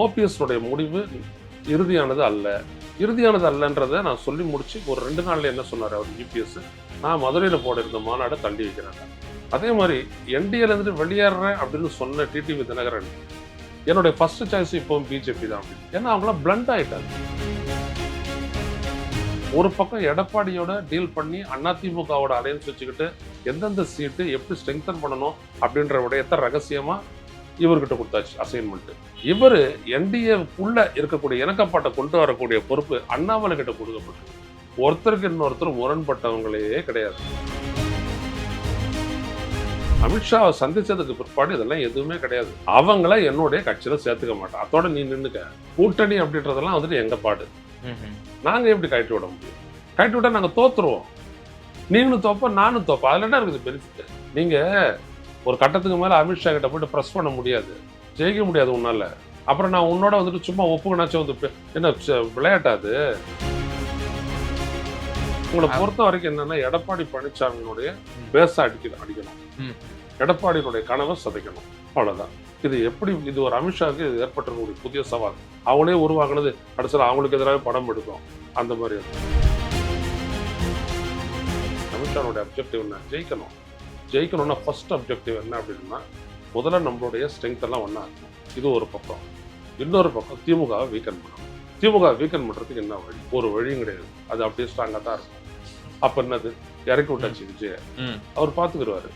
ஓபிஎஸ்னுடைய முடிவு இறுதியானது அல்ல. இறுதியானது அல்லன்றதை நான் சொல்லி முடிச்சு ஒரு ரெண்டு நாள்ல என்ன சொன்னார் அவர் யூபிஎஸ் நான் மதுரையில் போட இருந்த மாநாடை தள்ளி வைக்கிறேன் அதே மாதிரி என்டிஏலேருந்து வெளியேறேன் அப்படின்னு சொன்ன டிடிவி தினகரன் என்னுடைய ஃபர்ஸ்ட் சாய்ஸ் இப்போவும் பிஜேபி தான் அப்படின்னு. ஏன்னா அவங்களாம் பிளண்ட் ஆகிட்டாங்க ஒரு பக்கம் எடப்பாடியோட டீல் பண்ணி அதிமுகவோட அலையன்ஸ் வச்சுக்கிட்டு எந்தெந்த சீட்டு எப்படி ஸ்ட்ரெங்தன் பண்ணணும் அப்படின்ற விடயத்தை ரகசியமாக இவர்கிட்ட கொடுத்தாச்சு அசைன்மெண்ட் இவர் என்டிஏக்குள்ள இருக்கக்கூடிய இணக்கப்பாட்டை கொண்டு வரக்கூடிய பொறுப்பு அண்ணாமலை கிட்ட கொடுக்கப்பட்டது ஒருத்தருக்கு இன்னொருத்தர் முரண்பட்டவங்களே கிடையாது. அமித்ஷாவை சந்திச்சதுக்கு பிற்பாடு இதெல்லாம் எதுவுமே கிடையாது. அவங்கள என்னுடைய கட்சியில சேர்த்துக்க மாட்டேன். அதோட நீ நின்னுக்க. கூட்டணி அப்படின்றதெல்லாம் வந்துட்டு எங்க பாடு? நாங்க எப்படி கழட்டி விட முடியும்? கழட்டி விட்டா நாங்க தோத்துருவோம். நீங்களும் தோப்ப நானும் தோப்ப அதுல என்ன இருக்குது பெனிஃபிட் நீங்க ஒரு கட்டத்துக்கு மேல அமித்ஷா கிட்ட போயிட்டு ப்ரெஸ் பண்ண முடியாது. ஜெயிக்க முடியாது உன்னால. அப்புறம் நான் உன்னோட வந்துட்டு சும்மா ஒப்புக்கணாச்சும் வந்து என்ன விளையாட்டாது உங்களை பொறுத்த வரைக்கும் என்னன்னா எடப்பாடி பழனிசாமியினுடைய பேச அடிக்கணும். அடிக்கணும். எடப்பாடியினுடைய கனவை சதைக்கணும். அவ்வளவுதான். இது எப்படி இது ஒரு அமித்ஷாவுக்கு இது ஏற்பட்டிருக்கக்கூடிய புதிய சவால். அவங்களே உருவாக்குனது கடைசியில் அவங்களுக்கு எதிராக படம் எடுக்கும். அந்த மாதிரி அது. அமித்ஷானுடைய அப்ஜெக்டிவ் என்ன? ஜெயிக்கணும். ஜெயிக்கணும்னா ஃபர்ஸ்ட் அப்ஜெக்டிவ் என்ன அப்படின்னா முதல்ல நம்மளுடைய ஸ்ட்ரென்த் எல்லாம் ஒன்றா இருக்கும் இது ஒரு பக்கம். இன்னொரு பக்கம் திமுகவை வீக்கன் பண்ணணும். திமுக வீக்கன் பண்ணுறதுக்கு என்ன வழி? ஒரு வழியும் கிடையாது. அது அப்படியே ஸ்ட்ராங்காக தான் இருக்கும். அப்போ என்னது? இறக்கி விட்டாச்சு விஜய. அவர் பார்த்துக்கிடுவாரு.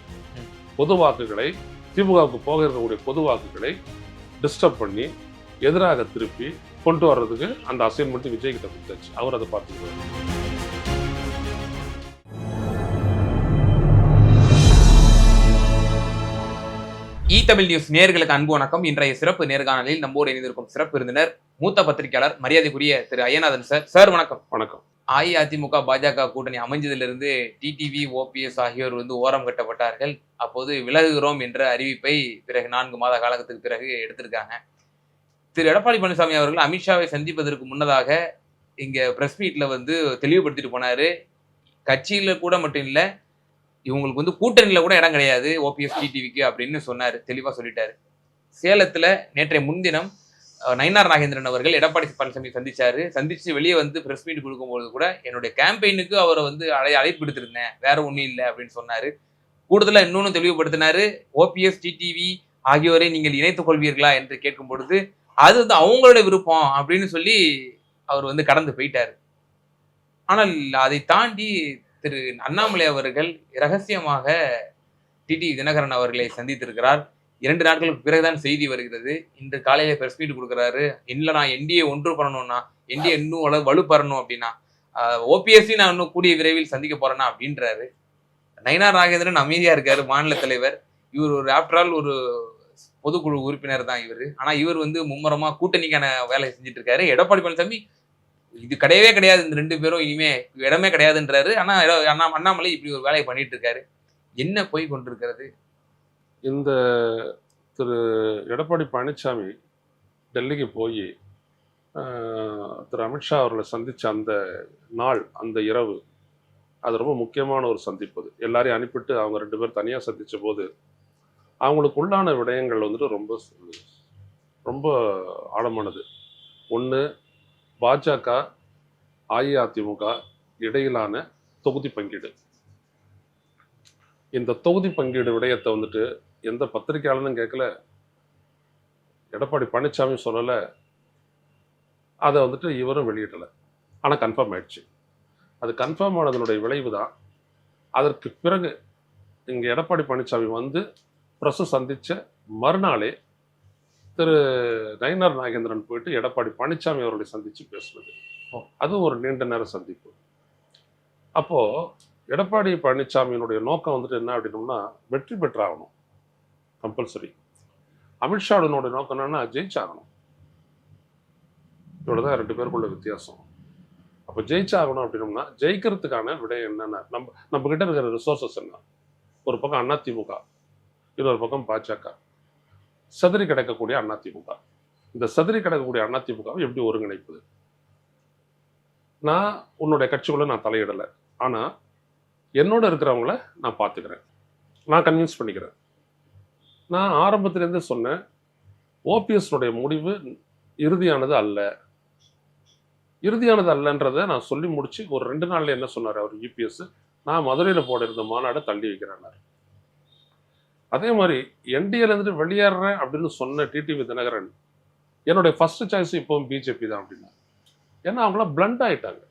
பொது வாக்குகளை திமுகவுக்கு போக இருக்கக்கூடிய பொது வாக்குகளை டிஸ்டர்ப் பண்ணி எதிராக திருப்பி கொண்டு வர்றதுக்கு அந்த அசைன்மெண்ட் விஜய் கிட்ட கொடுத்தாச்சு. அவர் அதை பார்த்துக்கிடுவாரு இ தமிழ் நியூஸ் நேர்களுக்கு அன்பு வணக்கம். இன்றைய சிறப்பு நேர்காணலில் நம்மோடு இணைந்திருக்கும் சிறப்பு விருந்தினர் மூத்த பத்திரிகையாளர் மரியாதைக்குரிய திரு ஐயநாதன் சார். சார் வணக்கம். வணக்கம். அஇஅதிமுக பாஜக கூட்டணி அமைஞ்சதிலிருந்து டிடிவி ஓபிஎஸ் ஆகியோர் வந்து ஓரம் கட்டப்பட்டார்கள். அப்போது விலகுகிறோம் என்ற அறிவிப்பை பிறகு நான்கு மாத காலத்துக்கு பிறகு எடுத்திருக்காங்க. திரு எடப்பாடி பழனிசாமி அவர்கள் அமித்ஷாவை சந்திப்பதற்கு முன்னதாக இங்க பிரஸ் மீட்ல வந்து தெளிவுபடுத்திட்டு போனாரு. கட்சியில கூட மட்டும் இல்ல இவங்களுக்கு வந்து கூட்டணியில் கூட இடம் கிடையாது. ஓபிஎஸ் டிடிவிக்கு அப்படின்னு சொன்னார். தெளிவாக சொல்லிட்டாரு. சேலத்தில் நேற்றைய முன்தினம் நயினார் நாகேந்திரன் அவர்கள் எடப்பாடி பழனிசாமி சந்திச்சாரு. சந்திச்சு வெளியே வந்து பிரஸ் மீட் கொடுக்கும்போது கூட என்னுடைய கேம்பெயினுக்கு அவரை வந்து அழை அழைப்பு எடுத்திருந்தேன் வேற ஒன்றும் இல்லை அப்படின்னு சொன்னாரு. கூடுதலாக இன்னொன்று தெளிவுபடுத்தினாரு. ஓபிஎஸ் டிடிவி ஆகியோரை நீங்கள் இணைத்துக் கொள்வீர்களா என்று கேட்கும் பொழுது அது வந்து அவங்களோட விருப்பம் அப்படின்னு சொல்லி அவர் வந்து கடந்து போயிட்டார். ஆனால் அதை தாண்டி திரு அண்ணாமலை அவர்கள் ரகசியமாக டிடி தினகரன் அவர்களை சந்தித்திருக்கிறார். இரண்டு நாட்களுக்கு பிறகுதான் செய்தி வருகிறது. இன்று காலையில பிரஸ் மீட் கொடுக்குறாரு. இல்ல நான் என்டிஏ ஒன்று பண்ணணும்னா என்டிஏ இன்னும் வலு வலுப்பெறணும் அப்படின்னா ஓபிஎஸ்சி நான் இன்னும் கூடிய விரைவில் சந்திக்க போறேனா அப்படின்றாரு. நயனார் நாகேந்திரன் அமைதியா இருக்காரு மாநில தலைவர். இவர் ஒரு ஆஃப்டர் ஆல் ஒரு பொதுக்குழு உறுப்பினர் தான் இவர். ஆனா இவர் வந்து மும்முரமா கூட்டணிக்கான வேலை செஞ்சுட்டு இருக்காரு. எடப்பாடி பழனிசாமி இது கிடையவே கிடையாது. இந்த ரெண்டு பேரும் இனிமே இடமே கிடையாதுன்றாரு. ஆனால் அண்ணா அண்ணாமலை இப்படி ஒரு வேலையை பண்ணிட்டு இருக்காரு என்ன போய் கொண்டிருக்கிறது? இந்த திரு எடப்பாடி பழனிசாமி டெல்லிக்கு போய் திரு அமித்ஷா அவர்களை சந்தித்த அந்த நாள் அந்த இரவு அது ரொம்ப முக்கியமான ஒரு சந்திப்பு அது. எல்லாரையும் அனுப்பிட்டு அவங்க ரெண்டு பேரும் தனியாக சந்தித்த போது அவங்களுக்கு உள்ளான விடயங்கள் வந்துட்டு ரொம்ப ரொம்ப ஆழமானது. ஒன்று பாஜக அஇஅதிமுக இடையிலான தொகுதி பங்கீடு. இந்த தொகுதி பங்கீடு விடயத்தை வந்துட்டு எந்த பத்திரிகையாளனும் கேட்கல. எடப்பாடி பழனிசாமி சொல்லலை. அதை வந்துட்டு இவரும் வெளியிடலை. ஆனால் கன்ஃபார்ம் ஆயிடுச்சு. அது கன்ஃபார்ம் ஆனதனுடைய விளைவு தான். அதற்கு பிறகு இங்கே எடப்பாடி பழனிசாமி வந்து ப்ரெஸ்ஸை சந்தித்த மறுநாளே திரு நயினார் நாகேந்திரன் போயிட்டு எடப்பாடி பழனிசாமி அவர்களை சந்தித்து பேசுனது. அதுவும் ஒரு நீண்ட நேர சந்திப்பு. அப்போது எடப்பாடி பழனிசாமியினுடைய நோக்கம் வந்துட்டு என்ன அப்படின்னோம்னா வெற்றி பெற்றாகணும். கம்பல்சரி. அமித்ஷாவினுடைய நோக்கம் என்னன்னா ஜெயிச்சாகணும். இவ்வளவுதான் ரெண்டு பேருக்குள்ள வித்தியாசம். அப்போ ஜெயிச்சாகணும் அப்படின்னோம்னா ஜெயிக்கிறதுக்கான விடை என்னென்ன நம்ம நம்ம கிட்ட இருக்கிற ரிசோர்சஸ் என்ன? ஒரு பக்கம் அதிமுக இன்னொரு பக்கம் பாஜக. சதுரி கிடக்கக்கூடிய அதிமுக இந்த சதுரி கிடக்கக்கூடிய அதிமுகவை எப்படி ஒருங்கிணைப்பது? நான் உன்னுடைய கட்சிக்குள்ள நான் தலையிடலை. ஆனா என்னோட இருக்கிறவங்கள நான் பார்த்துக்கிறேன் நான் கன்வின்ஸ் பண்ணிக்கிறேன். நான் ஆரம்பத்திலேருந்து சொன்னேன் ஓபிஎஸ்னுடைய முடிவு இறுதியானது அல்ல. இறுதியானது அல்லன்றதை நான் சொல்லி முடிச்சு ஒரு ரெண்டு நாள்ல என்ன சொன்னார் அவர் யூபிஎஸ் நான் மதுரையில் போட இருந்த மாநாடை தள்ளி வைக்கிறேன்னார். அதே மாதிரி என்டிஏல இருந்துட்டு வெளியேறேன் அப்படின்னு சொன்ன டிடிவி தினகரன் என்னுடைய ஃபர்ஸ்ட் சாய்ஸ் இப்போவும் பிஜேபி தான் அப்படின்னா. ஏன்னா அவங்களாம் பிளண்ட் ஆயிட்டாங்க.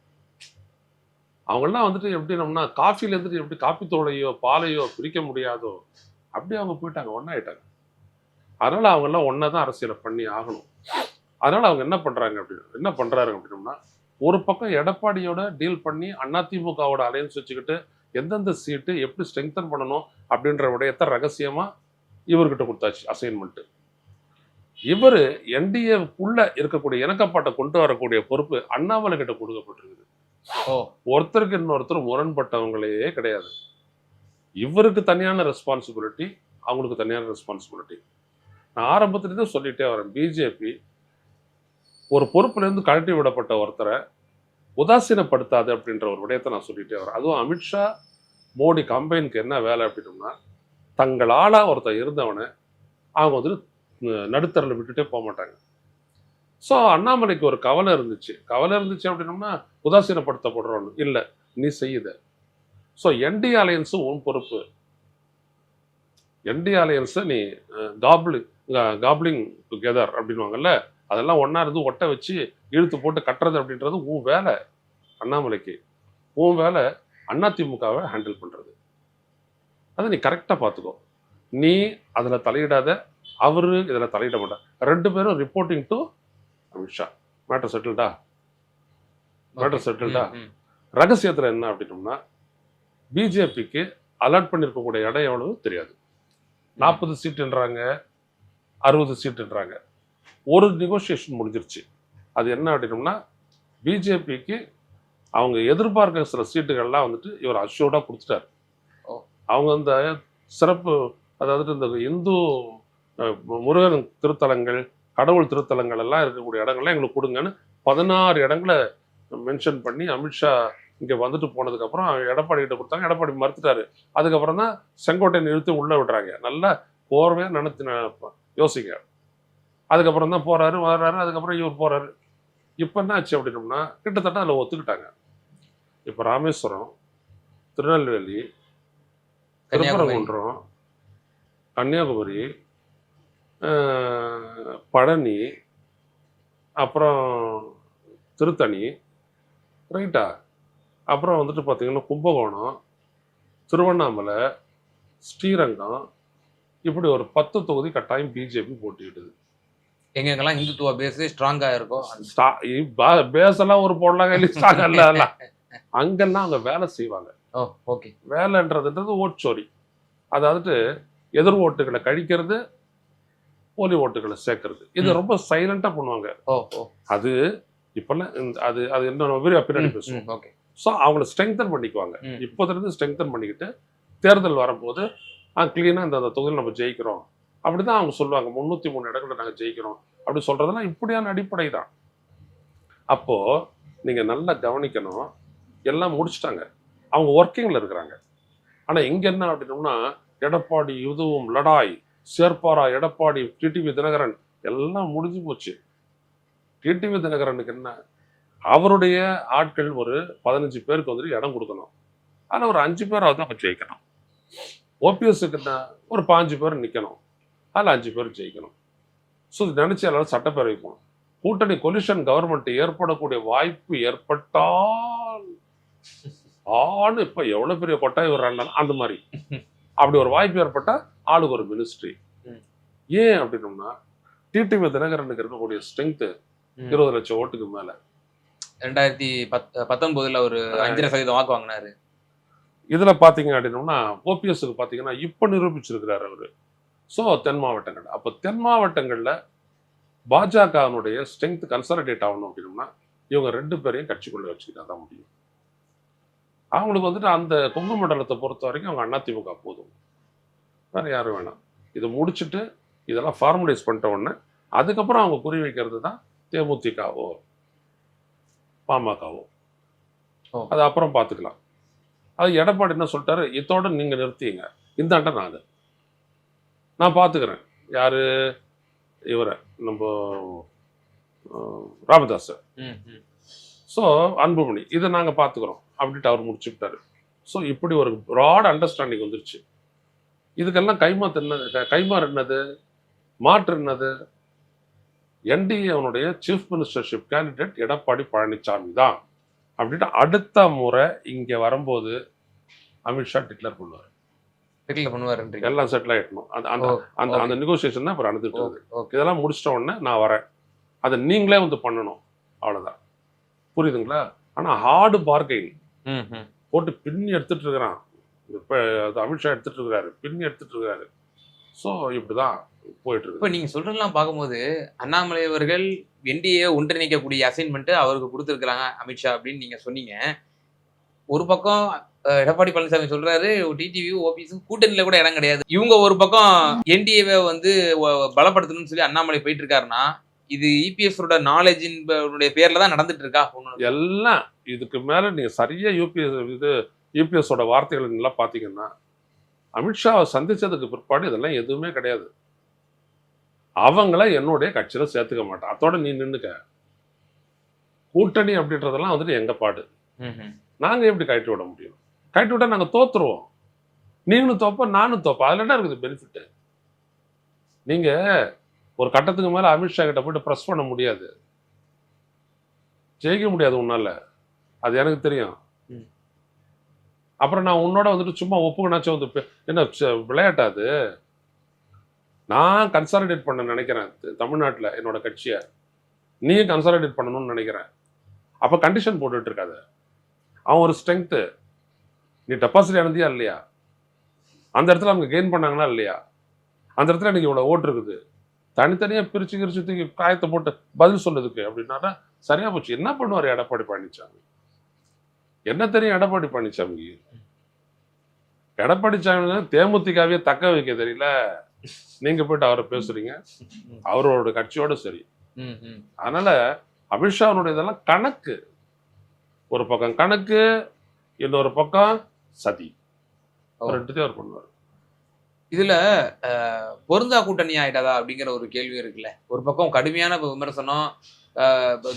அவங்களாம் வந்துட்டு எப்படி நம்மனா காஃபில இருந்துட்டு எப்படி காப்பி தோலையோ பாலையோ பிரிக்க முடியாதோ அப்படி அவங்க போயிட்டாங்க ஒன்னாயிட்டாங்க அதனால அவங்கெல்லாம் ஒன்றா தான் அரசியலை பண்ணி ஆகணும். அதனால அவங்க என்ன பண்றாங்க அப்படின்னு என்ன பண்றாரு அப்படின்னோம்னா ஒரு பக்கம் எடப்பாடியோட டீல் பண்ணி அதிமுகவோட அலையன்ஸ் வச்சுக்கிட்டு எந்தெந்த சீட்டு எப்படி ஸ்ட்ரெங்தன் பண்ணணும் அப்படின்ற விடயத்தை ரகசியமா இவர்கிட்ட கொடுத்தாச்சு அசைன்மெண்ட் இவர் என்டிஏக்குள்ள இருக்கக்கூடிய இணக்கப்பாட்டை கொண்டு வரக்கூடிய பொறுப்பு அண்ணாமலை கிட்ட கொடுக்கப்பட்டிருக்குது. ஒருத்தருக்கு இன்னொருத்தர் முரண்பட்டவங்களே கிடையாது. இவருக்கு தனியான ரெஸ்பான்சிபிலிட்டி அவங்களுக்கு தனியான ரெஸ்பான்சிபிலிட்டி நான் ஆரம்பத்துலேருந்து சொல்லிட்டே வரேன் பிஜேபி ஒரு பொறுப்புலேருந்து கழட்டி விடப்பட்ட ஒருத்தரை உதாசீனப்படுத்தாது அப்படின்ற ஒரு விடயத்தை நான் சொல்லிட்டே வரேன். அதுவும் அமித்ஷா மோடி கம்பைனுக்கு என்ன வேலை அப்படின்னோம்னா தங்கள் ஒருத்தர் இருந்தவனை அவங்க வந்து நடுத்தரில் விட்டுட்டே போக மாட்டாங்க. ஸோ அண்ணாமலைக்கு ஒரு கவலை இருந்துச்சு. கவலை இருந்துச்சு அப்படின்னோம்னா உதாசீனப்படுத்தப்படுறோன்னு இல்லை நீ செய்யுத. ஸோ என்டி அலையன்ஸும் உன் பொறுப்பு. என்டி அலையன்ஸை நீ காப்ளி காப்ளிங் டுகெதர் அப்படின்வாங்கல்ல அதெல்லாம் ஒன்றா இருந்து ஒட்ட வச்சு இழுத்து போட்டு கட்டுறது அப்படின்றது உன் வேலை அண்ணாமலைக்கு. உன் வேலை அதிமுகவை ஹேண்டில் பண்ணுறது அதை நீ கரெக்டாக பார்த்துக்கோ. நீ அதில் தலையிடாத அவரு இதில் தலையிட மாட்டார். ரெண்டு பேரும் ரிப்போர்ட்டிங் டு அமித்ஷா. மேட்டர் செட்டில்டா மேட்டர் செட்டில்டா. ரகசியத்தில் என்ன அப்படின்னோம்னா பிஜேபிக்கு அலர்ட் பண்ணியிருக்கக்கூடிய இடம் எவ்வளவு தெரியாது. நாற்பது சீட்டுன்றாங்க அறுபது சீட்டுன்றாங்க. ஒரு நெகோசியேஷன் முடிஞ்சிருச்சு. அது என்ன அப்படின்னம்னா பிஜேபிக்கு அவங்க எதிர்பார்க்கிற சில சீட்டுகள்லாம் வந்துட்டு இவர் அஷ்யூர்டாக கொடுத்துட்டார். அவங்க அந்த சிறப்பு அதாவது இந்த இந்து முருகன் திருத்தலங்கள் கடவுள் திருத்தலங்கள் எல்லாம் இருக்கக்கூடிய இடங்கள்லாம் எங்களுக்கு கொடுங்கன்னு பதினாறு இடங்களை மென்ஷன் பண்ணி அமித்ஷா இங்கே வந்துட்டு போனதுக்கப்புறம் எடப்பாடி கிட்ட கொடுத்தாங்க. எடப்பாடி மறுத்துட்டாரு. அதுக்கப்புறம் தான் செங்கோட்டையன் இழுத்து உள்ளே விடுறாங்க. நல்லா கோர்வையாக நினைத்து யோசிக்க யோசிங்க. அதுக்கப்புறம் தான் போறாரு வர்றாரு அதுக்கப்புறம் இவர் போறாரு. இப்போ என்ன ஆச்சு அப்படின்னோம்னா கிட்டத்தட்ட அதில் ஒத்துக்கிட்டாங்க. இப்போ ராமேஸ்வரம் திருநெல்வேலி திருப்பரங்குன்றம் கன்னியாகுமரி பழனி அப்புறம் திருத்தணி ரைட்டா? அப்புறம் வந்துட்டு பார்த்தீங்கன்னா கும்பகோணம் திருவண்ணாமலை ஸ்ரீரங்கம் இப்படி ஒரு பத்து தொகுதி கட்டாயம் பிஜேபி போட்டியிடுது. எங்கெங்கெல்லாம் இந்துத்துவ பேஸ் ஸ்ட்ராங்கா இருக்கோ அந்த- ஸ்டா- இ- பா- பேசலாம் ஒரு போடலாம் லிஸ்டாக அல்ல அதெல்லாம். அங்கெல்லாம் அவங்க வேலை செய்வாங்க. ஓகே வேலைன்றதுன்றது ஓட்சோரி அதாவது எதிர் ஓட்டுகளை கழிக்கிறது போலி ஓட்டுகளை சேர்க்கறது. இது. ரொம்ப சைலண்டா பண்ணுவாங்க. அது இப்பெல்லாம் அது அது என்ன விரிவா பின்னாடி பேசுவோம். ஓகே ஸோ அவங்கள ஸ்ட்ரெங்தன் பண்ணிக்குவாங்க. இப்போதுலேருந்து ஸ்ட்ரெங்தன் பண்ணிக்கிட்டு தேர்தல் வரும்போது ஆ கிளீனாக இந்த தொகுதியில் நம்ம ஜெயிக்கிறோம். அப்படிதான் அவங்க சொல்லுவாங்க முந்நூற்றி மூணு இடங்களை நாங்கள் ஜெயிக்கிறோம். அப்படி சொல்றதெல்லாம் இப்படியான அடிப்படை தான் அப்போ நீங்க நல்லா கவனிக்கணும் எல்லாம் முடிச்சிட்டாங்க. அவங்க ஒர்க்கிங்ல இருக்கிறாங்க. ஆனா இங்க என்ன அப்படின்னோம்னா எடப்பாடி இதுவும் லடாய் சேர்ப்பாரா எடப்பாடி டிடிவி தினகரன் எல்லாம் முடிஞ்சு போச்சு. டிடிவி தினகரனுக்கு என்ன? அவருடைய ஆட்கள் ஒரு பதினஞ்சு பேருக்கு வந்துட்டு இடம் கொடுக்கணும். ஆனால் ஒரு அஞ்சு பேராவது அவங்க ஜெயிக்கணும். ஓபிஎஸ்க்கு என்ன? ஒரு பாஞ்சு பேர் நிற்கணும் அதில் அஞ்சு பேர் ஜெயிக்கணும். ஸோ இது நினைச்சு எல்லாரும் சட்டப்பேரவை போகணும். கூட்டணி கொலிஷன் கவர்மெண்ட் ஏற்படக்கூடிய வாய்ப்பு ஏற்பட்டால் ஆணு இப்போ எவ்வளோ பெரிய கொட்டாய் விடுறாங்க அந்த மாதிரி. அப்படி ஒரு வாய்ப்பு ஏற்பட்டால் ஆளுக்கு ஒரு மினிஸ்ட்ரி. ஏன் அப்படின்னோம்னா டிடிவி தினகரனுக்கு இருக்கக்கூடிய ஸ்ட்ரென்த்து. இருபது லட்சம் ஓட்டுக்கு மேல. ரெண்டாயிரத்தி பத் பத்தொன்பதுல ஒரு அஞ்சரை சதவீதம் வாக்கு வாங்கினாரு. இதுல பாத்தீங்க அப்படின்னோம்னா ஓபிஎஸ்க்கு பாத்தீங்கன்னா இப்ப நிரூபிச்சிருக்கிறாரு அவரு. ஸோ தென் மாவட்டங்கள். அப்போ தென் மாவட்டங்கள்ல பாஜகவினுடைய ஸ்ட்ரென்த் கன்சாலிடேட் ஆகணும் அப்படின்னோம்னா இவங்க ரெண்டு பேரையும் கட்சிக்குள்ள வச்சுக்கிட்டா தான் முடியும். அவங்களுக்கு வந்துட்டு அந்த கொங்கு மண்டலத்தை பொறுத்த வரைக்கும் அவங்க அதிமுக போதும். வேற யாரும் வேணாம். இதை முடிச்சுட்டு இதெல்லாம் ஃபார்மலைஸ் பண்ணிட்ட உடனே அதுக்கப்புறம் அவங்க குறி வைக்கிறது தான் தேமுதிகவோ பாமகவோ. அது அப்புறம் பார்த்துக்கலாம். அது எடப்பாடி என்ன சொல்லிட்டாரு? இதோட நீங்க நிறுத்திங்க. இந்தாண்ட நாங்க நான் பார்த்துக்கிறேன் யாரு? இவரை. நம்ம ராமதாஸ். ஸோ அன்புமணி இதை நாங்கள் பார்த்துக்குறோம் அப்படின்ட்டு அவர் முடிச்சுக்கிட்டாரு. ஸோ இப்படி ஒரு ப்ராட் அண்டர்ஸ்டாண்டிங் வந்துருச்சு. இதுக்கெல்லாம் கைமாத்து என்னது கைமாறு என்னது? மாற்று என்னது? என்டிஏ அவனுடைய chief ministership candidate Edappadi Palaniswami தான். அப்படின்ட்டு அடுத்த முறை இங்கே வரும்போது அமித்ஷா டிக்ளேர் பண்ணுவார். டிக்ளேர் பண்ணுவாருன்றீங்க. எல்லாம் செட்டில் ஆகிடணும் அந்த அந்த அந்த நெகோசியேஷன் தான் இப்போ நடந்துட்டு இருக்குது. இதெல்லாம் முடிச்சிட்ட உடனே நான் வரேன். அதை நீங்களே வந்து பண்ணணும். அவ்வளோதான் புரியுதுங்களா? ஆனால் ஹார்டு பார்கெயின். போட்டு பின்னி எடுத்துட்டு இருக்கிறான். இப்போ அது அமித்ஷா எடுத்துட்டு இருக்கிறாரு. பின்னி எடுத்துட்டு இருக்கிறாரு. ஸோ இப்படிதான் போயிட்டு இப்ப இருக்கு நீங்க சொல்றதெல்லாம் பார்க்கும்போது அண்ணாமலை அவர்கள் என்டிஏ ஒன்றிணைக்கக்கூடிய அசைன்மெண்ட் அவருக்கு கொடுத்துருக்காங்க அமித்ஷா அப்படின்னு நீங்க சொன்னீங்க. ஒரு பக்கம் எடப்பாடி பழனிசாமி சொல்றாரு டிடிவி ஓபிஎஸ் கூட்டணியில கூட இடம் கிடையாது. இவங்க ஒரு பக்கம் என்டிஏவை வந்து பலப்படுத்தணும்னு சொல்லி அண்ணாமலை போயிட்டு இருக்காருன்னா இது இபிஎஸ் நாலேஜின் பேர்ல தான் நடந்துட்டு இருக்கா ஒண்ணு எல்லாம் இதுக்கு மேல நீங்க சரியா யூபிஎஸ் இது யூபிஎஸோட வார்த்தைகள் எல்லாம் பார்த்தீங்கன்னா அமித்ஷாவை சந்திச்சதுக்கு பிற்பாடு இதெல்லாம் எதுவுமே கிடையாது. அவங்கள என்னுடைய கட்சியில சேர்த்துக்க மாட்டான். அதோட நீ நின்னுக்க. கூட்டணி அப்படின்றதெல்லாம் வந்துட்டு எங்க பாடு. நாங்க எப்படி கழட்டி விட முடியும்? கழட்டி விட்டா நாங்க தோத்துருவோம். நீங்களும் தோப்ப நானும் தோப்ப அதுல என்ன இருக்குது பெனிஃபிட் நீங்க ஒரு கட்டத்துக்கு மேல அமித்ஷா கிட்ட போயிட்டு ப்ரெஸ் பண்ண முடியாது. ஜெயிக்க முடியாது உன்னால. அது எனக்கு தெரியும். அப்புறம் நான் உன்னோட வந்துட்டு சும்மா ஒப்புக்கணாச்சும் வந்து என்ன விளையாட்டா அது? நான் கன்சாலிடேட் பண்ண நினைக்கிறேன் தமிழ்நாட்டுல என்னோட கட்சியை. நீயும் கன்சாலிடேட் பண்ணணும்னு நினைக்கிறேன். அப்ப கண்டிஷன் போட்டுட்டு இருக்காத. அவன் ஒரு ஸ்ட்ரென்த்து நீ டெபாசிட் இறந்தியா இல்லையா? அந்த இடத்துல அவங்க கெயின் பண்ணாங்களா இல்லையா? அந்த இடத்துல எனக்கு இவ்வளோ ஓட்டு இருக்குது. தனித்தனியா பிரிச்சு கிரிச்சு தூக்கி காயத்தை போட்டு பதில் சொல்லுதுக்கு அப்படின்னா சரியா போச்சு. என்ன பண்ணுவார் எடப்பாடி பழனிசாமி என்ன தெரியும் எடப்பாடி பழனிசாமிக்கு எடப்பாடி சாமி தேமுதிகவே தக்க வைக்க தெரியல. நீங்க போயிட்டு அவரை பேசுறீங்க. அவரோட கட்சியோட சரி. அதனால அமித்ஷாவுடைய இதெல்லாம் கணக்கு. ஒரு பக்கம் கணக்கு இன்னொரு பக்கம் சதி. ரெண்டுத்தையும் அவர் பண்ணுவார். இதுல பொருந்தா கூட்டணி ஆயிட்டாதா அப்படிங்கிற ஒரு கேள்வி இருக்குல்ல. ஒரு பக்கம் கடுமையான விமர்சனம்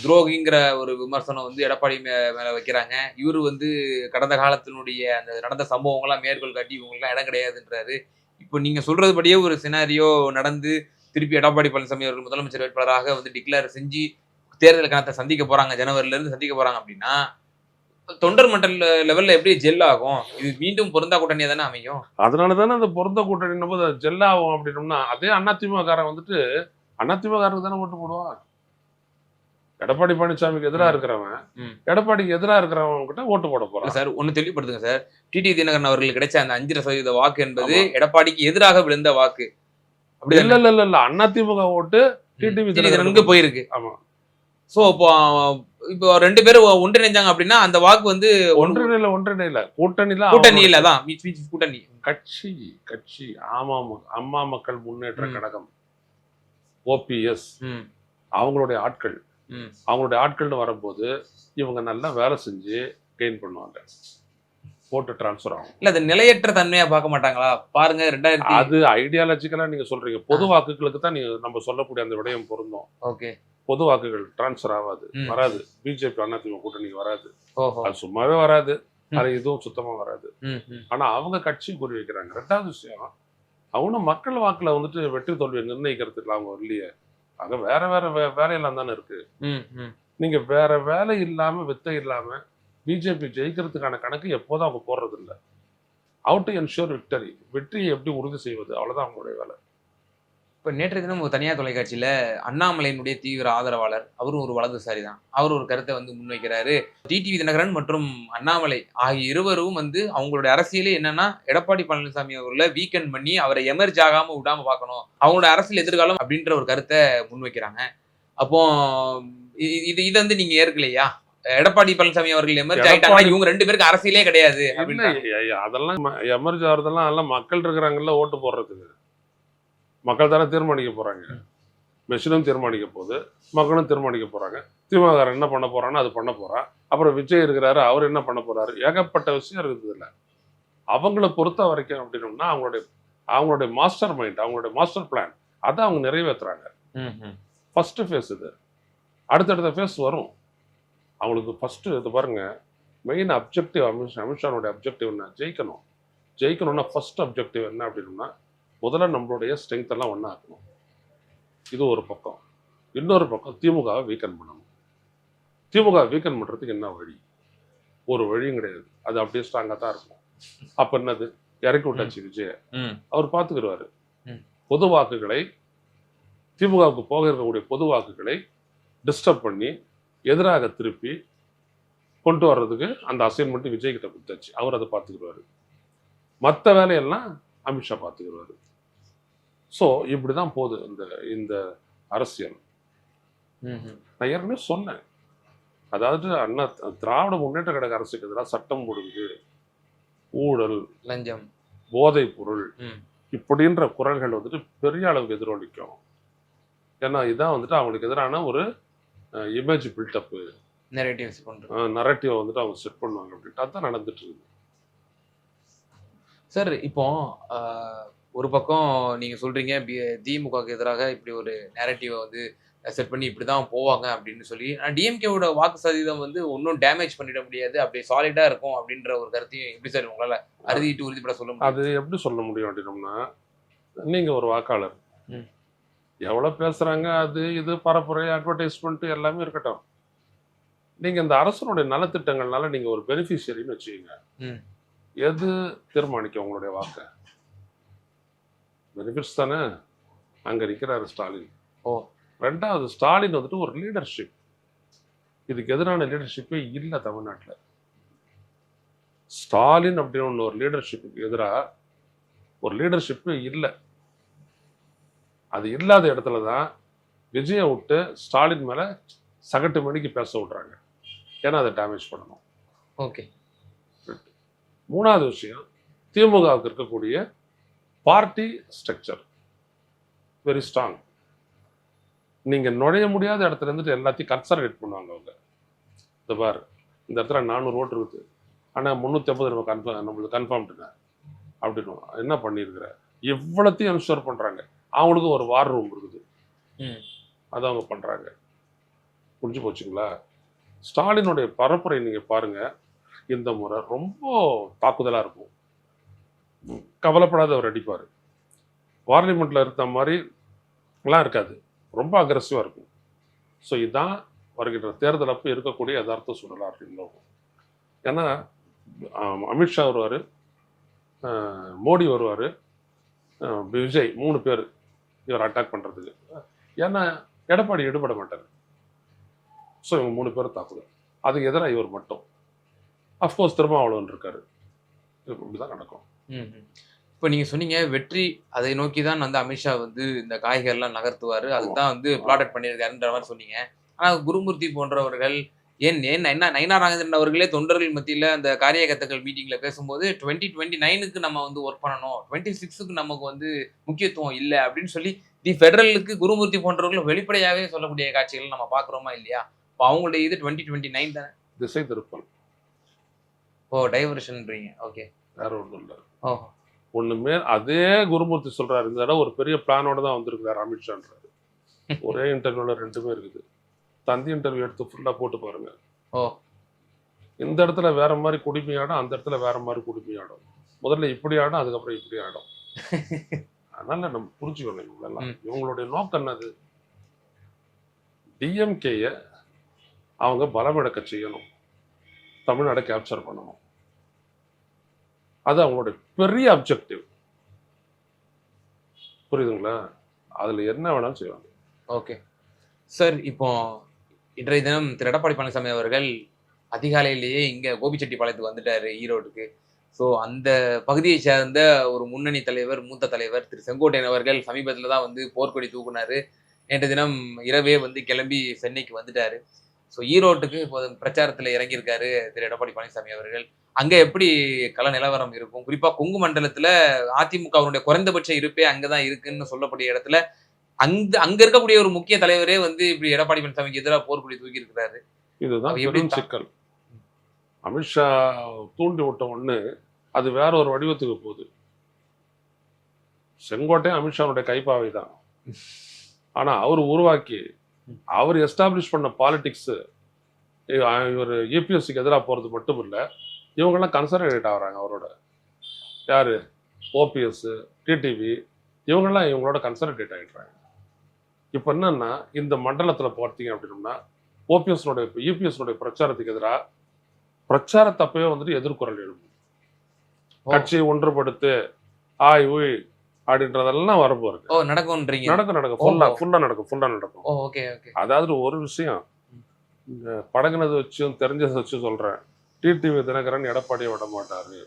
துரோகிங்கிற ஒரு விமர்சனம் வந்து எடப்பாடி மே- மேல வைக்கிறாங்க. இவரு வந்து கடந்த காலத்தினுடைய அந்த நடந்த சம்பவங்கள்லாம் மேற்கோள் காட்டி இவங்களுக்குலாம் இடம் கிடையாதுன்றாரு. இப்போ நீங்க சொல்றதுபடியே ஒரு சினாரியோ நடந்து திருப்பி எடப்பாடி பழனிசாமி அவர்கள் முதலமைச்சர் வேட்பாளராக வந்து டிக்ளேர் செஞ்சு தேர்தல் கணத்தை சந்திக்க போறாங்க ஜனவரில இருந்து சந்திக்க போறாங்க அப்படின்னா தொண்டர் மண்டல் லெவல்ல எப்படி ஜெல் ஆகும்? இது மீண்டும் பொருந்தா கூட்டணியா தானே அமையும்? அதனால தானே அந்த பொருந்த கூட்டணின்னும் போது அது ஜெல்லாகும் அப்படின்னோம்னா அதே அதிமுக காரன் வந்துட்டு அதிமுக காரனுக்கு தானே ஓட்டு போடுவான்? எடப்பாடி பழனிசாமிக்கு எதிராக இருக்கிறவன். எடப்பாடிக்கு எதிராக இருக்கிறவங்க கிட்ட ஓட்டு போட போறான். சார் ஒண்ணு தெளிவுபடுத்துங்க சார். டிடி தினகரன் அவர்களுக்கு கிடைச்ச அந்த அஞ்சு சதவீத வாக்கு என்பது. எடப்பாடிக்கு எதிராக விழுந்த வாக்கு. அப்படி இல்ல இல்ல இல்ல அதிமுக ஓட்டு டிடிவி டிடி தினகரனுக்கு போயிருக்கு. ஆமா. சோ இப்போ இப்போ ரெண்டு பேரும் ஒன்றிணைஞ்சாங்க அப்படின்னா அந்த வாக்கு வந்து ஒன்றிணையில ஒன்றிணையில. கூட்டணியில கூட்டணியில தான். கூட்டணி. கட்சி கட்சி ஆமா அம்மா மக்கள் முன்னேற்ற. கழகம். ஓபிஎஸ் அவங்களுடைய ஆட்கள். அவங்களுடைய ஆட்கள்னு வரும்போது இவங்க நல்லா வேலை செஞ்சு கெயின் பண்ணுவாங்க. போட்டு டிரான்ஸ்ஃபர் ஆகும். இல்ல அது நிலையற்ற தன்மையா பார்க்க மாட்டாங்களா? பாருங்க ரெண்டாயிரத்தி அது ஐடியாலஜிக்கலா நீங்க சொல்றீங்க. பொது வாக்குகளுக்கு தான் நீங்க நம்ம சொல்லக்கூடிய அந்த விடயம் பொருந்தும். ஓகே. பொது வாக்குகள் டிரான்ஸ்ஃபர் ஆகாது. வராது. பிஜேபி அதிமுக கூட்டணிக்கு வராது. அது சும்மாவே வராது. அது இதுவும் சுத்தமா வராது. ஆனா அவங்க கட்சி குறி வைக்கிறாங்க. ரெண்டாவது விஷயம் அவனும் மக்கள் வாக்குல வந்துட்டு வெற்றி தோல்வியை நிர்ணயிக்கிறதுக்கு அவங்க இல்லையே அங்க வேற வேற வேலையெல்லாம் தானே இருக்கு. நீங்க வேற வேலை இல்லாம வித்தை இல்லாம பிஜேபி ஜெயிக்கிறதுக்கான கணக்கு எப்போதும் அவங்க போடுறது இல்ல அவுட் என்ஷூர் விக்டரி வெற்றியை எப்படி உறுதி செய்வது? அவ்வளவுதான் அவங்களுடைய வேலை. இப்ப நேற்று தினம் ஒரு தனியார் தொலைக்காட்சியில அண்ணாமலையினுடைய தீவிர ஆதரவாளர் அவரும் ஒரு வலதுசாரி தான் அவர் ஒரு கருத்தை வந்து முன்வைக்கிறாரு. டிடிவி தினகரன் மற்றும் அண்ணாமலை ஆகிய இருவரும் வந்து அவங்களுடைய அரசியலே என்னன்னா எடப்பாடி பழனிசாமி அவர்களை வீக்கெண்ட் பண்ணி அவரை எமர்ஜ் ஆகாம விடாம பார்க்கணும். அவங்களோட அரசியல் எதிர்காலம் அப்படின்ற ஒரு கருத்தை முன்வைக்கிறாங்க. அப்போ இது இது வந்து நீங்க ஏற்கலையா? எடப்பாடி பழனிசாமி அவர்கள் எமர்ஜ் எடப்பாடி- இவங்க ரெண்டு பேருக்கு அரசியலே கிடையாது அதெல்லாம் எமர்ஜ் ஆகிறதெல்லாம் எல்லாம் மக்கள் இருக்கிறாங்கல்ல ஓட்டு போடுறதுக்கு. மக்கள் தானே தீர்மானிக்க போறாங்க. மெஷினும் தீர்மானிக்க போகுது. மக்களும் தீர்மானிக்க போறாங்க. திமுக என்ன பண்ண போறான்னு அது பண்ண போறான் அப்புறம் விஜய் இருக்கிறாரு அவர் என்ன பண்ண போறாரு? ஏகப்பட்ட விஷயம் இருக்குது இல்ல அவங்கள பொறுத்த வரைக்கும் அப்படின்னோம்னா அவங்களுடைய அவங்களுடைய மாஸ்டர் மைண்ட் அவங்களுடைய மாஸ்டர் பிளான் அதை அவங்க நிறைவேற்றுறாங்க. ஃபர்ஸ்ட் ஃபேஸ் இது. அடுத்தடுத்த ஃபேஸ் வரும். அவங்களுக்கு ஃபஸ்ட்டு இது பாருங்க. மெயின் அப்ஜெக்டிவ் அமித்ஷா அமித்ஷானுடைய அப்ஜெக்டிவ் என்ன? ஜெயிக்கணும். ஜெயிக்கணும்னா ஃபர்ஸ்ட் அப்ஜெக்டிவ் என்ன அப்படின்னா முதல்ல நம்மளுடைய ஸ்ட்ரென்த் எல்லாம் ஒன்றா ஆக்கணும் இது ஒரு பக்கம். இன்னொரு பக்கம் திமுகவை வீக்கன் பண்ணணும். திமுக வீக்கன் பண்ணுறதுக்கு என்ன வழி? ஒரு வழியும் கிடையாது. அது அப்படியே ஸ்ட்ராங்காக தான் இருக்கும். அப்போ என்னது? இறக்கி விட்டாச்சு விஜய. அவர் பார்த்துக்கிடுவாரு. பொது வாக்குகளை திமுகவுக்கு போக இருக்கக்கூடிய பொது வாக்குகளை டிஸ்டர்ப் பண்ணி எதிராக திருப்பி கொண்டு வர்றதுக்கு அந்த அசைன்மெண்ட் விஜய் கிட்ட கொடுத்தாச்சு. அவர் அதை பார்த்துக்கிடுவாரு மற்ற வேலையெல்லாம் அமித்ஷா பார்த்துக்கிடுவாரு ஸோ இப்படி தான் போகுது இந்த இந்த அரசியல். நான் ஏற்கனவே சொன்னேன். அதாவது அண்ணா திராவிட முன்னேற்ற கழக அரசுக்கு எதிராக சட்டம் ஒழுங்கு ஊழல் லஞ்சம். போதைப் பொருள் இப்படின்ற குரல்கள் வந்துட்டு பெரிய அளவுக்கு எதிரொலிக்கும் ஏன்னா இதான் வந்துட்டு அவங்களுக்கு எதிரான ஒரு இமேஜ் பில்டப்பு நெரேட்டிவ்ஸ் பண்றது நரட்டிவை வந்துட்டு அவங்க செட் பண்ணுவாங்க அப்படின்ட்டு. அதான் நடந்துட்டு இருக்கு சார் இப்போ ஒரு பக்கம் நீங்க சொல்றீங்க பி- திமுகவுக்கு எதிராக இப்படி ஒரு நேரட்டிவை வந்து செட் பண்ணி இப்படிதான் போவாங்க அப்படின்னு சொல்லி. ஆனால் டிஎம்கேவோட வாக்கு சதவீதம் வந்து ஒன்றும் டேமேஜ் பண்ணிட முடியாது. அப்படியே சாலிடா இருக்கும் அப்படின்ற ஒரு கருத்தையும் எப்படி சார் உங்களால அறுதிட்டு உறுதிப்பட சொல்ல முடியும்? அது எப்படி சொல்ல முடியும் அப்படின்னோம்னா நீங்க ஒரு வாக்காளர். ம். எவ்வளவு பேசுறாங்க அது இது பரப்புரை அட்வர்டைஸ்மெண்ட் எல்லாமே இருக்கட்டும். நீங்க இந்த அரசனுடைய நலத்திட்டங்கள்னால நீங்க ஒரு பெனிஃபிஷியரின்னு வச்சுக்கோங்க. ம். எது தீர்மானிக்கும் உங்களுடைய வாக்க? பெனிஃபிட்ஸ் தானே அங்க நிக்கிறாரு ஸ்டாலின். ஓ. ரெண்டாவது ஸ்டாலின் வந்துட்டு ஒரு லீடர்ஷிப் இதுக்கு எதிரான லீடர்ஷிப்பே இல்லை தமிழ்நாட்டுல. ஸ்டாலின் அப்படின்னு ஒரு லீடர்ஷிப்புக்கு எதிராக ஒரு லீடர்ஷிப்பே இல்லை. அது இல்லாத இடத்துல தான் விஜயை விட்டு ஸ்டாலின் மேல சகட்டு மணிக்கு பேச விட்றாங்க. ஏன்னா அதை டேமேஜ் பண்ணணும். ஓகே. மூணாவது விஷயம் திமுகவுக்கு இருக்கக்கூடிய பார்ட்டி ஸ்ட்ரக்சர். வெரி ஸ்ட்ராங் நீங்க நுழைய முடியாத இடத்துல இருந்துட்டு எல்லாத்தையும் கன்சர்வேட் பண்ணுவாங்க அவங்க. இந்த பாரு இந்த இடத்துல நானூறு ஓட்டு இருக்குது. ஆனா முந்நூற்றி ஐம்பது நம்ம கன்ஃபார்ம் நம்மளுக்கு கன்ஃபார்ம்டுங்க அப்படின்னு என்ன பண்ணியிருக்கிற இவ்வளத்தையும் என்ஷூர் பண்றாங்க. அவங்களுக்கு ஒரு வார் ரூம் இருக்குது. அதை அவங்க பண்றாங்க. புரிஞ்சு போச்சுங்களா? ஸ்டாலினுடைய பரப்புரை நீங்க பாருங்க. இந்த முறை ரொம்ப தாக்குதலா இருக்கும். கவலைப்படாத அவர் அடிப்பார். பார்லிமெண்ட்டில் இருந்த மாதிரி எல்லாம் இருக்காது. ரொம்ப அக்ரஸிவா இருக்கும். ஸோ இதுதான் வருகின்ற தேர்தல் அப்போ இருக்கக்கூடிய யதார்த்த சூழலா இன்னும் ஏன்னா அமித்ஷா வருவார் மோடி வருவார் விஜய் மூணு பேர் இவர் அட்டாக் பண்ணுறதுக்கு ஏன்னா எடப்பாடி ஈடுபட மாட்டார். ஸோ இவங்க மூணு பேரும் தாக்குதல் அதுக்கு எதிராக இவர் மட்டும். அஃப்கோர்ஸ் திருமாவளவன் அவ்வளோன்னு இருக்கார். நடக்கும் தான் நடக்கும். இப்போ நீங்க சொன்னீங்க வெற்றி அதை நோக்கி தான் வந்து அமித்ஷா வந்து இந்த காய்கறிலாம் நகர்த்துவாரு. அதுக்கு தான் வந்து பிளாட்டட் பண்ணியிருக்காருன்ற மாதிரி சொன்னீங்க. ஆனா குருமூர்த்தி போன்றவர்கள் ஏன் ஏன் என்ன நயினா நாகேந்திரன் அவர்களே தொண்டர்கள் மத்தியில அந்த காரியகர்த்தாக்கள் மீட்டிங்ல பேசும்போது டுவெண்ட்டி டுவெண்ட்டி நைனுக்கு நம்ம வந்து ஒர்க் பண்ணணும். டுவெண்ட்டி சிக்ஸுக்கு நமக்கு வந்து முக்கியத்துவம் இல்லை. அப்படின்னு சொல்லி தி ஃபெடரலுக்கு குருமூர்த்தி போன்றவர்கள் வெளிப்படையாவே சொல்லக்கூடிய காட்சிகள் நம்ம பார்க்குறோமா இல்லையா? இப்போ அவங்களுடைய இது டுவெண்ட்டி டுவெண்ட்டி நைன் தானே? திசை திருப்பல். ஓ டைவர்ஷன்ன்றீங்க ஓகே. வேற ஒன்றும் இல்லை. ஒண்ணுமே அதே குருமூர்த்தி சொல்றாரு. இந்த தடவை ஒரு பெரிய பிளானோட தான் வந்திருக்காரு அமித்ஷான்றாரு. ஒரே இன்டர்வியூல ரெண்டுமே இருக்குது. தந்தி இன்டர்வியூ எடுத்து ஃபுல்லா போட்டு பாருங்க. இந்த இடத்துல வேற மாதிரி குடிமையாடும் அந்த இடத்துல வேற மாதிரி குடிமையாடும் முதல்ல இப்படி ஆடும் அதுக்கப்புறம் இப்படி ஆடும். அதனால நம்ம புரிஞ்சுக்கணும் இவங்களெல்லாம். இவங்களுடைய நோக்கம் என்னது? டிஎம்கேய அவங்க பலமிழக்க செய்யணும். தமிழ்நாடை கேப்சர் பண்ணணும். அது அவங்களோட பெரிய அப்ஜெக்டிவ் புரியுதுங்களா? அதில் என்ன வேணாலும் செய்வாங்க ஓகே சார் இப்போ இன்றைய தினம் திரு எடப்பாடி பழனிசாமி அவர்கள் அதிகாலையிலேயே இங்கே கோபிச்செட்டிப்பாளையத்துக்கு வந்துட்டாரு ஈரோடுக்கு. ஸோ அந்த பகுதியை சேர்ந்த ஒரு முன்னணி தலைவர் மூத்த தலைவர் திரு செங்கோட்டையன் அவர்கள் சமீபத்தில் தான் வந்து போர்க்கொடி தூக்குனாரு. நேற்று தினம் இரவே வந்து கிளம்பி சென்னைக்கு வந்துட்டார். ஸோ ஈரோட்டுக்கு இப்போ பிரச்சாரத்தில் இறங்கியிருக்காரு திரு. எடப்பாடி பழனிசாமி அவர்கள். அங்க எப்படி கள நிலவரம் இருக்கும்? குறிப்பா கொங்கு மண்டலத்துல அதிமுகவினுடைய குறைந்தபட்ச இருப்பே அங்கதான் இருக்குன்னு சொல்லக்கூடிய இடத்துல அங்க அங்க இருக்கக்கூடிய ஒரு முக்கிய தலைவரே வந்து இப்படி எடப்பாடி பழனிசாமிக்கு எதிராக போர்க்குடி தூக்கி இருக்கிறாரு. இதுதான் எப்படி சிக்கல் அமித்ஷா தூண்டி விட்ட ஒண்ணு அது வேற ஒரு வடிவத்துக்கு போகுது. செங்கோட்டை அமித்ஷாவுடைய கைப்பாவை தான் ஆனா அவர் உருவாக்கி. அவர் எஸ்டாப்ளிஷ் பண்ண பாலிடிக்ஸ் இவர் யூபிஎஸ்சிக்கு எதிராக போகிறது மட்டும் இல்லை இவங்கெல்லாம் கன்சர்வேட் ஆகுறாங்க அவரோட. யார்? ஓபிஎஸ் டிடிவி இவங்கெல்லாம் இவங்களோட கன்சர்வேட் ஆகிடுறாங்க இப்போ என்னன்னா இந்த மண்டலத்தில் பார்த்தீங்க அப்படின்னம்னா ஓபிஎஸ்னுடைய யூபிஎஸ்னுடைய பிரச்சாரத்துக்கு எதிராக பிரச்சாரத்தப்பவே வந்துட்டு எதிர்குரல் எழுப்பும். கட்சியை ஒன்றுபடுத்து ஆய் உய் அப்படின்றதெல்லாம் வரப்போகுது. ஓ நடக்கும்ன்றீங்க. நடக்கும் நடக்கும். ஃபுல்லா ஓஹோ. ஃபுல்லா நடக்கும் ஃபுல்லா நடக்கும். Okay okay. அதாவது ஒரு விஷயம். இந்த பழகுனது வச்சும் தெரிஞ்சதை வச்சும் சொல்றேன். டிடிவி தினகரன் எடப்பாடியை விட மாட்டாரு.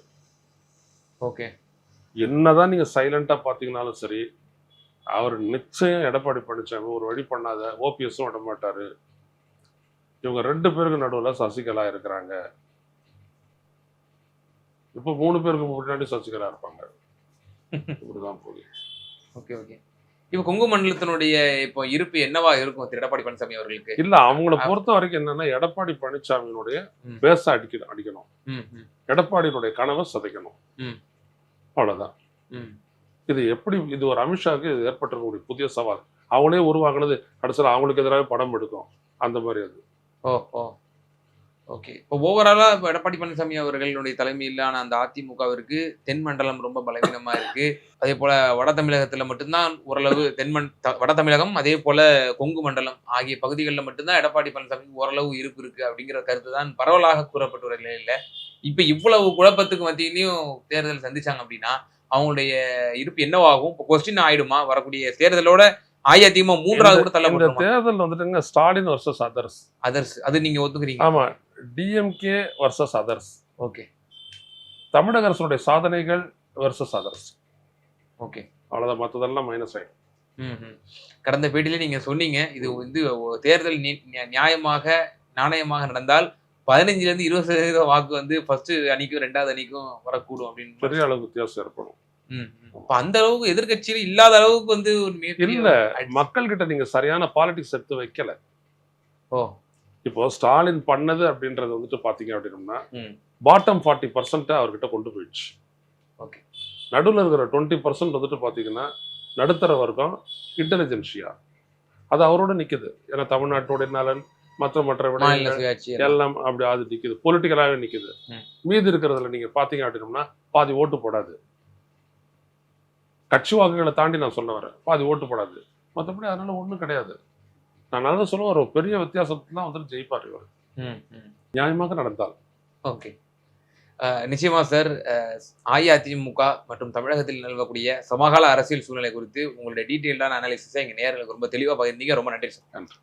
ஓகே. என்னதான் நீங்க சைலண்டா பாத்தீங்கன்னாலும் சரி அவர் நிச்சயம் எடப்பாடி பழனிசாமி ஒரு வழி பண்ணாத ஓபிஎஸும் விட மாட்டாரு. இவங்க ரெண்டு பேருக்கு நடுவுல சசிகலா இருக்கிறாங்க. இப்போ மூணு பேருக்கு முன்னாடி சசிகலா இருப்பாங்க. இப்படிதான் போகுது. Okay okay. இப்போ கொங்கு மண்டலத்தினுடைய இப்போ இருப்பு என்னவா இருக்கும் திரு எடப்பாடி பழனிசாமி அவர்களுக்கு? இல்ல அவங்கள பொறுத்த வரைக்கும் என்னன்னா எடப்பாடி பழனிசாமியினுடைய. பேச அடிக்கணும். அடிக்கணும் எடப்பாடியினுடைய கனவை சதைக்கணும். அவ்வளவுதான். இது எப்படி இது ஒரு அமித்ஷாவுக்கு இது ஏற்பட்டிருக்கக்கூடிய புதிய சவால். அவங்களே உருவாக்குனது கடைசியில் அவங்களுக்கு எதிராக படம் எடுக்கும். அந்த மாதிரி அது. ஓ ஓ. ஓகே இப்போ ஓவராலாக இப்போ எடப்பாடி பழனிசாமி அவர்களுடைய தலைமையிலான அந்த அதிமுகவிற்கு தென் மண்டலம் ரொம்ப பலவீனமாக இருக்கு. அதே போல வட தமிழகத்தில் மட்டும்தான் ஓரளவு தென்மண் வட தமிழகம் அதே போல கொங்கு மண்டலம் ஆகிய பகுதிகளில் மட்டும்தான் எடப்பாடி பழனிசாமி ஓரளவு இருப்பு இருக்கு அப்படிங்கிற கருத்து தான் பரவலாக கூறப்பட்டு வர நிலையில. இப்போ இவ்வளவு குழப்பத்துக்கு மத்தியிலையும் தேர்தல் சந்திச்சாங்க அப்படின்னா அவங்களுடைய இருப்பு என்னவாகும்? இப்போ கொஸ்டின் ஆயிடுமா? வரக்கூடிய தேர்தலோட அஇஅதிமுக மூன்றாவது கூட தள்ளப்பட்டுருமா தேர்தல் வந்துட்டுங்க ஸ்டாலின் வர்சஸ் அதர்ஸ் அதர்ஸ் அது நீங்க ஒத்துக்கிறீங்க. ஆமா டிஎம்கே வர்சஸ் அதர்ஸ் ஓகே தமிழக அரசுடைய சாதனைகள் வர்சஸ் அதர்ஸ் ஓகே அவ்வளவுதான் மற்றதெல்லாம் மைனஸ் ம்ஹும். கடந்த பேட்டியில நீங்க சொன்னீங்க இது வந்து தேர்தல் நியாயமாக நாணயமாக நடந்தால் பதினஞ்சுல இருந்து இருபது சதவீத வாக்கு வந்து ஃபர்ஸ்ட் அணிக்கும் ரெண்டாவது அணிக்கும் வரக்கூடும் அப்படின்னு பெரிய அளவு வித்தியாசம் ஏற்படும். அப்ப அந்த அளவுக்கு எதிர்க்கட்சியில் இல்லாத அளவுக்கு வந்து ஒரு இல்ல ஆயிடுச்சு. மக்கள் கிட்ட நீங்க சரியான பாலிடிக்ஸ் எடுத்து வைக்கல. ஓ. இப்போ ஸ்டாலின் பண்ணது அப்படின்றது வந்துட்டு பாத்தீங்க அப்படின்னம்னா. பாட்டம் ஃபார்ட்டி பர்சன்ட் அவர்கிட்ட கொண்டு போயிடுச்சு. ஓகே. நடுவில் இருக்கிற டுவெண்ட்டி பர்சன்ட் வந்துட்டு பார்த்தீங்கன்னா நடுத்தர வர்க்கம் இன்டெலிஜென்ஷியா அது அவரோட நிக்குது. ஏன்னா தமிழ்நாட்டுடைய நலன் மற்ற மற்ற சுயாட்சி எல்லாம். அப்படி அது நிக்குது. பொலிட்டிக்கலாகவே நிக்குது. மீதி இருக்கிறதுல நீங்க பாத்தீங்க அப்படின்னம்னா பாதி ஓட்டு போடாது. கட்சி வாக்குகளை தாண்டி நான் சொல்ல வரேன். பாதி ஓட்டு போடாது. மற்றபடி அதனால ஒண்ணும் கிடையாது. நான் நல்லா சொல்லுவேன் ஒரு பெரிய வித்தியாசத்துல தான் வந்துட்டு ஜெயிப்பார் இவர். நியாயமாக நடந்தால். ஓகே. நிச்சயமா சார் அஇஅதிமுக மற்றும் தமிழகத்தில் நிலவக்கூடிய சமகால அரசியல் சூழ்நிலை குறித்து உங்களுடைய டீட்டெயில்டான அனாலிசிஸை எங்க நேர்களுக்கு ரொம்ப தெளிவாக பகிர்ந்தீங்க. ரொம்ப நன்றி சார். நன்றி.